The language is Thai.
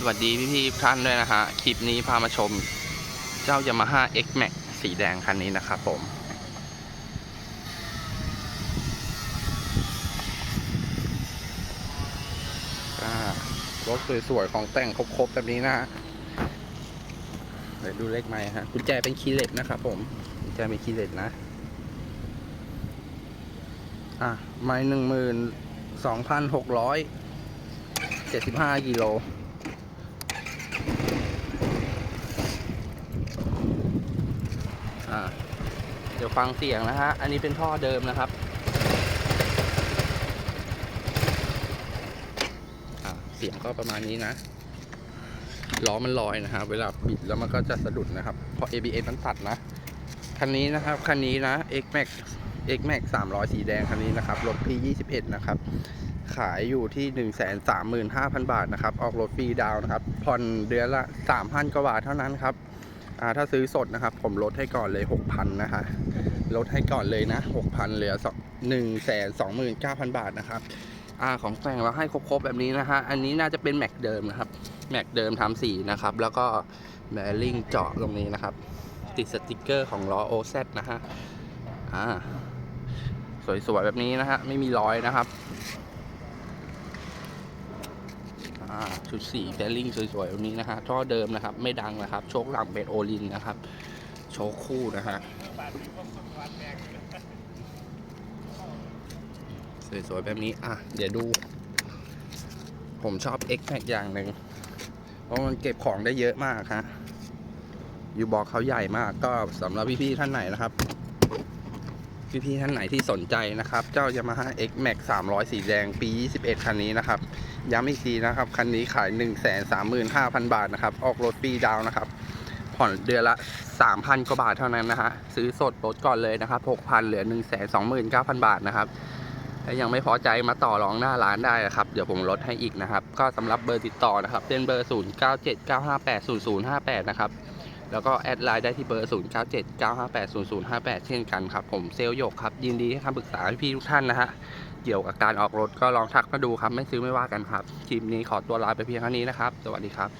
สวัสดีพี่ๆทุกท่านด้วยนะฮะ คลิปนี้พามาชมเจ้า Yamaha X Max สีแดงคันนี้นะครับผม รถสวยๆ ของแต่งครบๆ แบบนี้นะฮะเดี๋ยวดูเลขไม้ฮะกุญแจเป็นคีย์เลสนะครับผมกุญแจเป็นคีย์เลสนะ อะ ไม้หนึ่งหมื่นสองพันหกร้อยเจ็ดสิบห้ากิโล อ่า เดี๋ยวฟังเสียงนะฮะ อันนี้เป็นท่อเดิมนะครับเสียงก็ประมาณนี้นะ ล้อมันลอยนะฮะ เวลาบิดแล้วมันก็จะสะดุดนะครับ เพราะ ABS มันตัดนะ คันนี้นะครับ คันนี้นะ X Max X Max 300 สีแดงคันนี้นะครับ รถปี21นะครับ ขายอยู่ที่ 135,000 บาทนะครับ ออกรถฟรีดาวนะครับ ผ่อนเดือนละ 3,000 กว่าบาทเท่านั้นครับ ถ้าซื้อสดนะครับ ผมลดให้ก่อนเลย 6,000 นะคะ ลดให้ก่อนเลยนะ 6,000 เหลือ129,000 บาทนะครับอ่าของแต่งเราให้ครบๆแบบนี้นะฮะ อันนี้น่าจะเป็นแม็กเดิมนะครับ แม็กเดิมทำสีนะครับ แล้วก็แบริ่งเจาะตรงนี้นะครับ ติดสติกเกอร์ของล้อ OZ นะฮะ อ่า สวยๆแบบนี้นะฮะ ไม่มีรอยนะครับ อ่า ชุดสีแบริ่งสวยๆแบบนี้นะฮะท่อเดิมนะครับ ไม่ดังนะครับ โชคหลังเป็นโอลินนะครับ โชคคู่นะฮะสวยๆแบบนี้ อะ เดี๋ยวดู ผมชอบ X Max อย่างหนึ่งเพราะมันเก็บของได้เยอะมากฮะอยู่บอกเขาใหญ่มากก็สำหรับพี่ๆท่านไหนนะครับ พี่ๆท่านไหนที่สนใจนะครับ เจ้า Yamaha X Max 300 สีแดงปี 21 คันนี้นะครับ ย้ำอีกทีนะครับ คันนี้ขาย 135,000 บาทนะครับ ออกรถฟรีดาวน์นะครับ ผ่อนเดือนละ 3,000 กว่าบาทเท่านั้นนะฮะ ซื้อสดรถก่อนเลยนะครับ 6,000 เหลือ 129,000 บาทนะครับถ้ายังไม่พอใจมาต่อรองหน้าร้านได้นะครับ เดี๋ยวผมลดให้อีกนะครับ ก็สำหรับเบอร์ติดต่อนะครับเป็นเบอร์ 0979580058 นะครับ แล้วก็แอดไลน์ได้ที่เบอร์ 0979580058 เช่นกันครับ ผมเซลลหยกครับ ยินดีให้คำปรึกษาพี่ทุกท่านนะฮะ เกี่ยวกับการออกรถก็ลองทักมาดูครับ ไม่ซื้อไม่ว่ากันครับ คลิปนี้ขอตัวลาไปเพียงเท่านี้นะครับ สวัสดีครับ